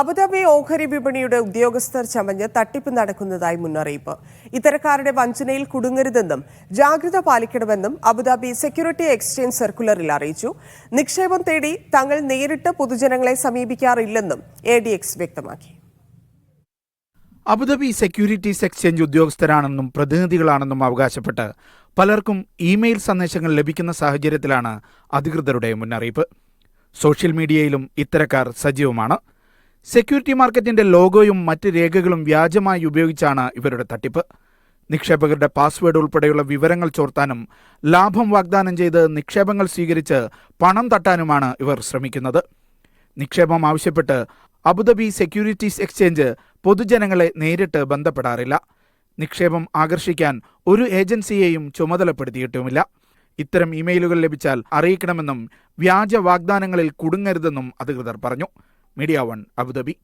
Abu Dhabi ഓഹരി വിപണിയുടെ ഉദ്യോഗസ്ഥർ ചമഞ്ഞ് തട്ടിപ്പ് നടക്കുന്നതായി മുന്നറിയിപ്പ്. ഇത്തരക്കാരുടെ വഞ്ചനയിൽ കുടുങ്ങരുതെന്നും ജാഗ്രത പാലിക്കണമെന്നും അബുദാബി സെക്യൂരിറ്റി എക്സ്ചേഞ്ച് സർക്കുലറിൽ അറിയിച്ചു. നിക്ഷേപം തേടി തങ്ങൾ നേരിട്ട് പൊതുജനങ്ങളെ സമീപിക്കാറില്ലെന്നും എ ഡി എക്സ് വ്യക്തമാക്കി. അബുദാബി സെക്യൂരിറ്റീസ് എക്സ്ചേഞ്ച് ഉദ്യോഗസ്ഥരാണെന്നും പ്രതിനിധികളാണെന്നും അവകാശപ്പെട്ട് പലർക്കും ഇമെയിൽ സന്ദേശങ്ങൾ ലഭിക്കുന്ന സാഹചര്യത്തിലാണ് അധികൃതരുടെ മുന്നറിയിപ്പ്. സോഷ്യൽ മീഡിയയിലും ഇത്തരക്കാർ സജീവമാണ്. സെക്യൂരിറ്റി മാർക്കറ്റിന്റെ ലോഗോയും മറ്റ് രേഖകളും വ്യാജമായി ഉപയോഗിച്ചാണ് ഇവരുടെ തട്ടിപ്പ്. നിക്ഷേപകരുടെ പാസ്വേഡ് ഉൾപ്പെടെയുള്ള വിവരങ്ങൾ ചോർത്താനും ലാഭം വാഗ്ദാനം ചെയ്ത് നിക്ഷേപങ്ങൾ സ്വീകരിച്ച് പണം തട്ടാനുമാണ് ഇവർ ശ്രമിക്കുന്നത്. നിക്ഷേപം ആവശ്യപ്പെട്ട് അബുദാബി സെക്യൂരിറ്റീസ് എക്സ്ചേഞ്ച് പൊതുജനങ്ങളെ നേരിട്ട് ബന്ധപ്പെടാറില്ല. നിക്ഷേപം ആകർഷിക്കാൻ ഒരു ഏജൻസിയെയും ചുമതലപ്പെടുത്തിയിട്ടുമില്ല. ഇത്തരം ഇമെയിലുകൾ ലഭിച്ചാൽ അറിയിക്കണമെന്നും വ്യാജ വാഗ്ദാനങ്ങളിൽ കുടുങ്ങരുതെന്നും അധികൃതർ പറഞ്ഞു. Media One Abu Dhabi.